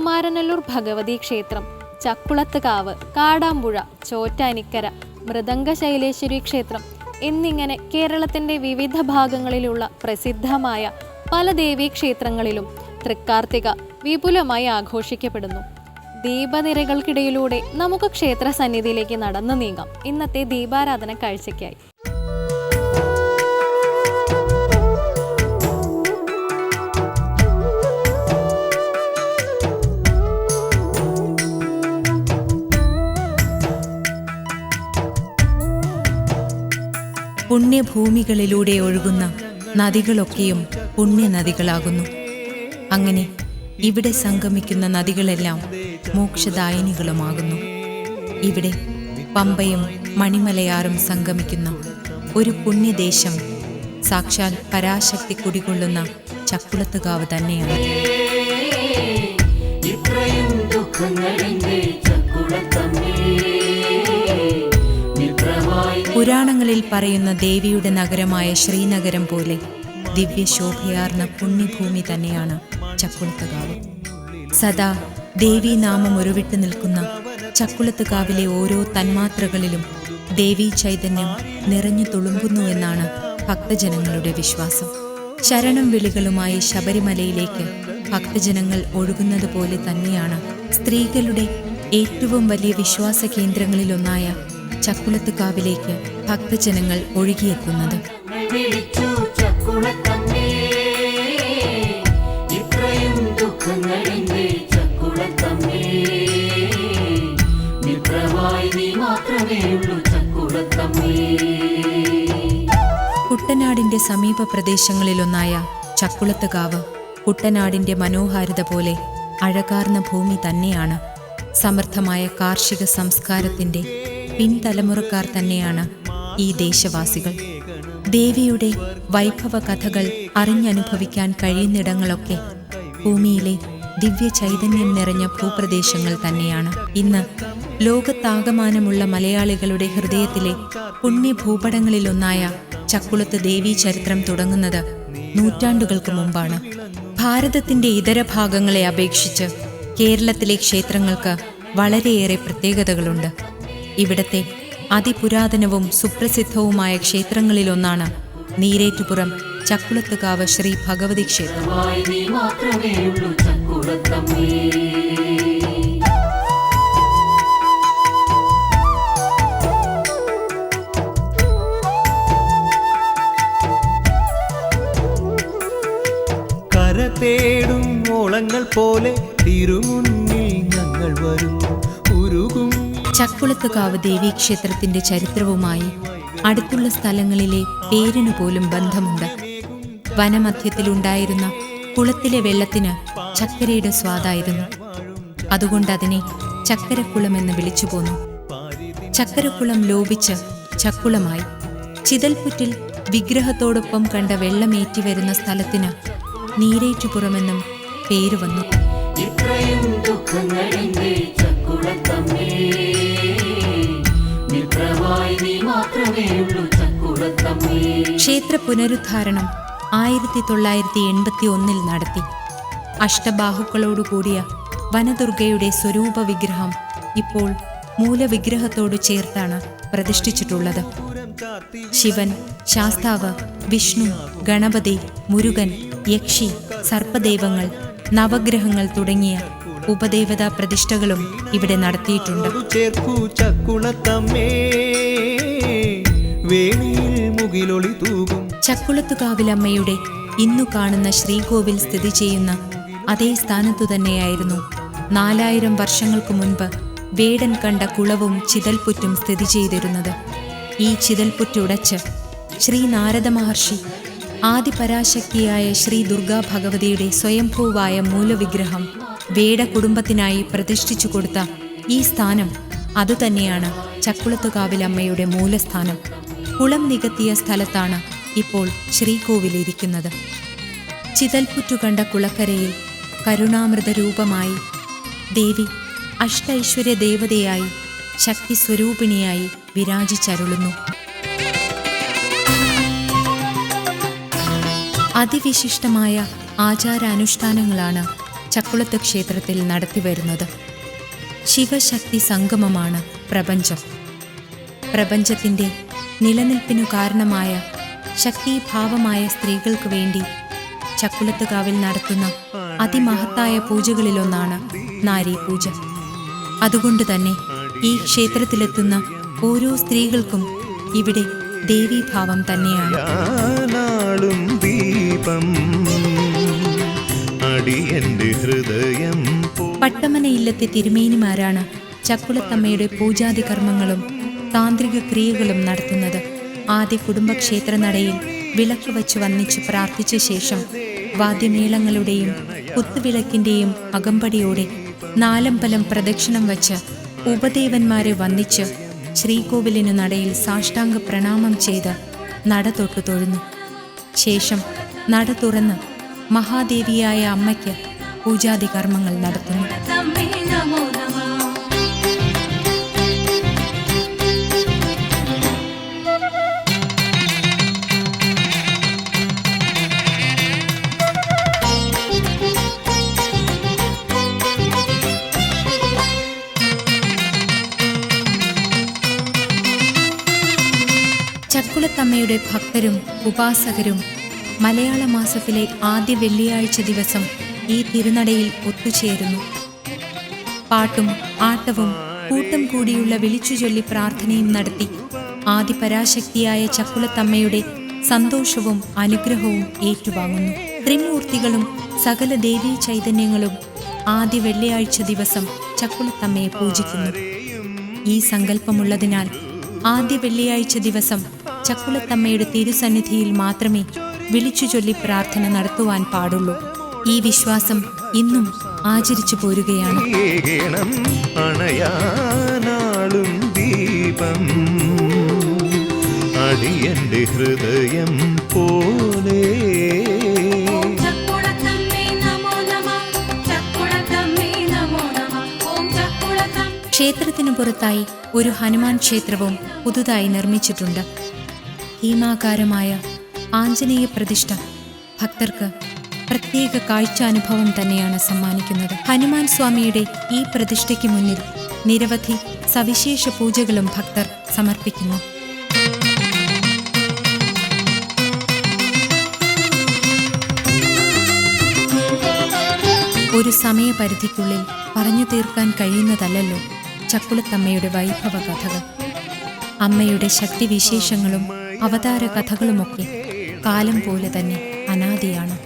കുമാരനല്ലൂർ ഭഗവതി ക്ഷേത്രം ചക്കുളത്തുകാവ് കാടാമ്പുഴ ചോറ്റാനിക്കര മൃദംഗ ശൈലേശ്വരി ക്ഷേത്രം എന്നിങ്ങനെ കേരളത്തിന്റെ വിവിധ ഭാഗങ്ങളിലുള്ള പ്രസിദ്ധമായ പല ദേവീക്ഷേത്രങ്ങളിലും തൃക്കാർത്തിക വിപുലമായി ആഘോഷിക്കപ്പെടുന്നു. ദീപനിരകൾക്കിടയിലൂടെ നമുക്ക് ക്ഷേത്ര സന്നിധിയിലേക്ക് നടന്നു നീങ്ങാം. ഇന്നത്തെ ദീപാരാധന കാഴ്ചയ്ക്കായി. പുണ്യഭൂമികളിലൂടെ ഒഴുകുന്ന നദികളൊക്കെയും പുണ്യനദികളാകുന്നു. അങ്ങനെ ഇവിടെ സംഗമിക്കുന്ന നദികളെല്ലാം മോക്ഷദായിനികളുമാകുന്നു. ഇവിടെ പമ്പയും മണിമലയാറും സംഗമിക്കുന്ന ഒരു പുണ്യദേശം സാക്ഷാൽ പരാശക്തി കുടികൊള്ളുന്ന ചക്കുളത്തുകാവ് തന്നെയാണ്. പുരാണങ്ങളിൽ പറയുന്ന ദേവിയുടെ നഗരമായ ശ്രീനഗരം പോലെ ദിവ്യശോഭയാർന്ന പുണ്യഭൂമി തന്നെയാണ് ചക്കുളത്തുകാവ്. സദാ ദേവീനാമം ഉരുവിട്ട് നിൽക്കുന്ന ചക്കുളത്തുകാവിലെ ഓരോ തന്മാത്രകളിലും ദേവീ ചൈതന്യം നിറഞ്ഞു തുളുമ്പുന്നു എന്നാണ് ഭക്തജനങ്ങളുടെ വിശ്വാസം. ശരണം വിളികളുമായി ശബരിമലയിലേക്ക് ഭക്തജനങ്ങൾ ഒഴുകുന്നത് പോലെ തന്നെയാണ് സ്ത്രീകളുടെ ഏറ്റവും വലിയ വിശ്വാസ കേന്ദ്രങ്ങളിലൊന്നായ ചക്കുളത്തുകാവിലേക്ക് ഭക്തജനങ്ങൾ ഒഴുകിയെത്തുന്നത്. കുട്ടനാടിന്റെ സമീപ പ്രദേശങ്ങളിലൊന്നായ ചക്കുളത്തുകാവ് കുട്ടനാടിന്റെ മനോഹാരിത പോലെ അഴകാർന്ന ഭൂമി തന്നെയാണ്. സമർത്ഥമായ കാർഷിക സംസ്കാരത്തിന്റെ പിൻതലമുറക്കാർ തന്നെയാണ് ഈ ദേശവാസികൾ. ദേവിയുടെ വൈഭവ കഥകൾ അറിഞ്ഞനുഭവിക്കാൻ കഴിയുന്നിടങ്ങളൊക്കെ ഭൂമിയിലെ ദിവ്യ ചൈതന്യം നിറഞ്ഞ ഭൂപ്രദേശങ്ങൾ തന്നെയാണ്. ഇന്ന് ലോകത്താകമാനമുള്ള മലയാളികളുടെ ഹൃദയത്തിലെ പുണ്യഭൂപടങ്ങളിലൊന്നായ ചക്കുളത്ത് ദേവീ ചരിത്രം തുടങ്ങുന്നത് നൂറ്റാണ്ടുകൾക്ക് മുമ്പാണ്. ഭാരതത്തിന്റെ ഇതര ഭാഗങ്ങളെ അപേക്ഷിച്ച് കേരളത്തിലെ ക്ഷേത്രങ്ങൾക്ക് വളരെയേറെ പ്രത്യേകതകളുണ്ട്. ഇവിടത്തെ അതിപുരാതനവും സുപ്രസിദ്ധവുമായ ക്ഷേത്രങ്ങളിലൊന്നാണ് നീരേറ്റുപുറം ചക്കുളത്തുകാവ് ശ്രീ ഭഗവതി ക്ഷേത്രം. കര തേടും ഓളങ്ങൾ പോലെ തിരുമുന്നിൽ ഞങ്ങൾ വരും. ഉരുകും ചക്കുളത്തുകാവ് ദേവീക്ഷേത്രത്തിന്റെ ചരിത്രവുമായി അടുത്തുള്ള സ്ഥലങ്ങളിലെ പേരിനു പോലും ബന്ധമുണ്ട്. വനമധ്യത്തിലുണ്ടായിരുന്ന കുളത്തിലെ വെള്ളത്തിന് ചക്കരയുടെ സ്വാദായിരുന്നു. അതുകൊണ്ട് അതിനെ ചക്കരക്കുളം എന്ന് വിളിച്ചു പോന്നു. ചക്കരക്കുളം ലോപിച്ച് ചക്കുളമായി. ചിതൽപുറ്റിൽ വിഗ്രഹത്തോടൊപ്പം കണ്ട വെള്ളമേറ്റി വരുന്ന സ്ഥലത്തിന് നീരേറ്റുപുറമെന്നും പേര് വന്നു. ഇത്രയും ദുഃഖങ്ങളെന്റെ ചക്കുളത്തമ്മേ ക്ഷേത്ര പുനരുദ്ധാരണം ആയിരത്തി തൊള്ളായിരത്തി എൺപത്തി ഒന്നിൽ നടത്തി. അഷ്ടബാഹുക്കളോടുകൂടിയ വനദുർഗയുടെ സ്വരൂപ വിഗ്രഹം ഇപ്പോൾ മൂലവിഗ്രഹത്തോട് ചേർത്താണ് പ്രതിഷ്ഠിച്ചിട്ടുള്ളത്. ശിവൻ ശാസ്താവ് വിഷ്ണു ഗണപതി മുരുകൻ യക്ഷി സർപ്പദൈവങ്ങൾ നവഗ്രഹങ്ങൾ തുടങ്ങിയ ഉപദേവതാ പ്രതിഷ്ഠകളും ഇവിടെ നടത്തിയിട്ടുണ്ട്. വേണിയിൽ മുകിലൊളി തൂകും. ചക്കുളത്തുകാവിലമ്മയുടെ ഇന്നു കാണുന്ന ശ്രീകോവിൽ സ്ഥിതി ചെയ്യുന്ന അതേ സ്ഥാനത്തു തന്നെയായിരുന്നു. നാലായിരം വർഷങ്ങൾക്കു മുൻപ് വേടൻ കണ്ട കുളവും ചിതൽപുറ്റും സ്ഥിതി ചെയ്തിരുന്നത്. ഈ ചിതൽപുറ്റുടച്ച് ശ്രീ നാരദ മഹർഷി ആദിപരാശക്തിയായ ശ്രീ ദുർഗാ ഭഗവതിയുടെ സ്വയംഭൂവായ മൂലവിഗ്രഹം വേട കുടുംബത്തിനായി പ്രതിഷ്ഠിച്ചു കൊടുത്ത ഈ സ്ഥാനം അതുതന്നെയാണ് ചക്കുളത്തുകാവിലമ്മയുടെ മൂലസ്ഥാനം. കുളം നികത്തിയ സ്ഥലത്താണ് ഇപ്പോൾ ശ്രീകോവിലിരിക്കുന്നത്. ചിതൽപുറ്റു കണ്ട കുളക്കരയിൽ കരുണാമൃത രൂപമായി ദേവി അഷ്ടൈശ്വര്യ ദേവതയായി ശക്തി സ്വരൂപിണിയായി വിരാജിച്ചരുളുന്നു. അതിവിശിഷ്ടമായ ആചാരാനുഷ്ഠാനങ്ങളാണ് ചക്കുളത്ത് ക്ഷേത്രത്തിൽ നടത്തിവരുന്നത്. ശിവശക്തി സംഗമമാണ് പ്രപഞ്ചം. പ്രപഞ്ചത്തിന്റെ നിലനിൽപ്പിനു കാരണമായ ശക്തിഭാവമായ സ്ത്രീകൾക്ക് വേണ്ടി ചക്കുളത്തുകാവിൽ നടത്തുന്ന അതിമഹത്തായ പൂജകളിലൊന്നാണ് നാരി പൂജ അതുകൊണ്ട് തന്നെ ഈ ക്ഷേത്രത്തിലെത്തുന്ന ഓരോ സ്ത്രീകൾക്കും ഇവിടെ ദേവീഭാവം തന്നെയാണ്. പട്ടമന ഇല്ലത്തെ തിരുമേനിമാരാണ് ചക്കുളത്തമ്മയുടെ പൂജാതി കർമ്മങ്ങളും താന്ത്രിക ക്രിയകളും നടത്തുന്നത്. ആദ്യ കുടുംബക്ഷേത്ര നടയിൽ വിളക്ക് വച്ച് വന്നിച്ച് പ്രാർത്ഥിച്ച ശേഷം വാദ്യമേളങ്ങളുടെയും കുത്തുവിളക്കിന്റെയും അകമ്പടിയോടെ നാലമ്പലം പ്രദക്ഷിണം വച്ച് ഉപദേവന്മാരെ വന്നിച്ച് ശ്രീകോവിലിനു നടയിൽ സാഷ്ടാംഗ പ്രണാമം ചെയ്ത് നട തൊട്ടു തൊഴുന്നു. ശേഷം നട തുറന്ന് മഹാദേവിയായ അമ്മയ്ക്ക് പൂജാതി കർമ്മങ്ങൾ നടത്തുന്നു. ചക്കുളത്തമ്മയുടെ ഭക്തരും ഉപാസകരും മലയാള മാസത്തിലെ ആദ്യ വെള്ളിയാഴ്ച ദിവസം ഈ തിരുനടയിൽ ഒത്തുചേരുന്നു. പാട്ടും ആട്ടവും കൂട്ടം കൂടിയുള്ള വിളിച്ചുചൊല്ലി പ്രാർത്ഥനയും നടത്തി ആദിപരാശക്തിയായ ചക്കുളത്തമ്മയുടെ സന്തോഷവും അനുഗ്രഹവും ഏറ്റുവാങ്ങുന്നു. ത്രിമൂർത്തികളും സകല ദേവീ ചൈതന്യങ്ങളും ആദ്യ വെള്ളിയാഴ്ച ദിവസം ചക്കുളത്തമ്മയെ പൂജിക്കുന്നു. ഈ സങ്കല്പമുള്ളതിനാൽ ആദ്യ വെള്ളിയാഴ്ച ദിവസം ചക്കുളത്തമ്മയുടെ തിരുസന്നിധിയിൽ മാത്രമേ വിളിച്ചു ചൊല്ലി പ്രാർത്ഥന നടത്തുവാൻ പാടുള്ളൂ. ഈ വിശ്വാസം ഇന്നും ആചരിച്ചു പോരുകയാണ്. അണയാനാളും ദീപം. അടിയന്റെ ഹൃദയം പോലെ. ക്ഷേത്രത്തിനു പുറത്തായി ഒരു ഹനുമാൻ ക്ഷേത്രവും പുതുതായി നിർമ്മിച്ചിട്ടുണ്ട്. ഭീമാകാരമായ ആഞ്ജനേയ പ്രതിഷ്ഠ ഭക്തർക്ക് പ്രത്യേക കാഴ്ചാനുഭവം തന്നെയാണ് സമ്മാനിക്കുന്നത്. ഹനുമാൻ സ്വാമിയുടെ ഈ പ്രതിഷ്ഠയ്ക്ക് മുന്നിൽ നിരവധി സവിശേഷ പൂജകളും ഭക്തർ സമർപ്പിക്കുന്നു. ഒരു സമയപരിധിക്കുള്ളിൽ പറഞ്ഞു തീർക്കാൻ കഴിയുന്നതല്ലല്ലോ ചക്കുളത്തമ്മയുടെ വൈഭവ കഥകൾ. അമ്മയുടെ ശക്തിവിശേഷങ്ങളും അവതാര കഥകളുമൊക്കെ കാലം പോലെ തന്നെ അനാദിയാണ്.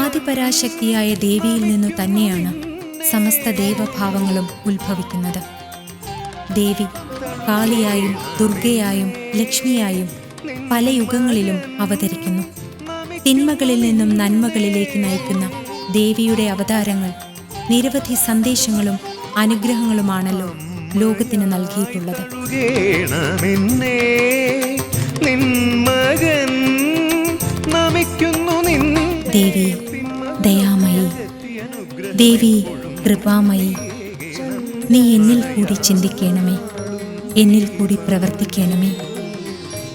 ആദിപരാശക്തിയായ ദേവിയിൽ നിന്നു തന്നെയാണ് സമസ്ത ദേവഭാവങ്ങളും ഉത്ഭവിക്കുന്നത്. ദേവി കാളിയായും ദുർഗയായും ലക്ഷ്മിയായും പല യുഗങ്ങളിലും അവതരിക്കുന്നു. തിന്മകളിൽ നിന്നും നന്മകളിലേക്ക് നയിക്കുന്ന ദേവിയുടെ അവതാരങ്ങൾ നിരവധി സന്ദേശങ്ങളും അനുഗ്രഹങ്ങളുമാണല്ലോ ലോകത്തിന് നൽകിയിട്ടുള്ളത്. നിൻ മകൻ നമിക്കുന്നു ദേവി ദയാമയി. ദേവി കൃപാമയി. നീ എന്നിൽ കൂടി ചിന്തിക്കണമേ. എന്നിൽ കൂടി പ്രവർത്തിക്കണമേ.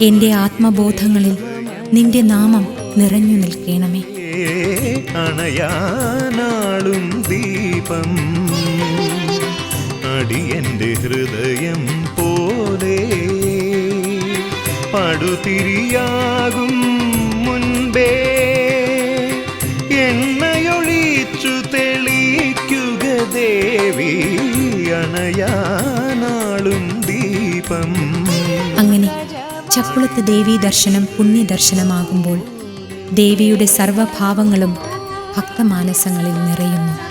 എന്റെ ആത്മബോധങ്ങളിൽ നിന്റെ നാമം നിറഞ്ഞു നിൽക്കണമേ. അണയാനാളും ദീപം. അടിയന്റെ ഹൃദയം പോലെ പടുതിരിയാകും മുൻപേ. എണ്ണയൊഴിച്ചു തെളിക്കുക ദേവി അണയാനാളും ദീപം. അങ്ങനെ ചക്കുളത്ത് ദേവീ ദർശനം പുണ്യ ദർശനമാകുമ്പോൾ ദേവിയുടെ സർവഭാവങ്ങളും ഭക്തമാനസങ്ങളിൽ നിറയുന്നു.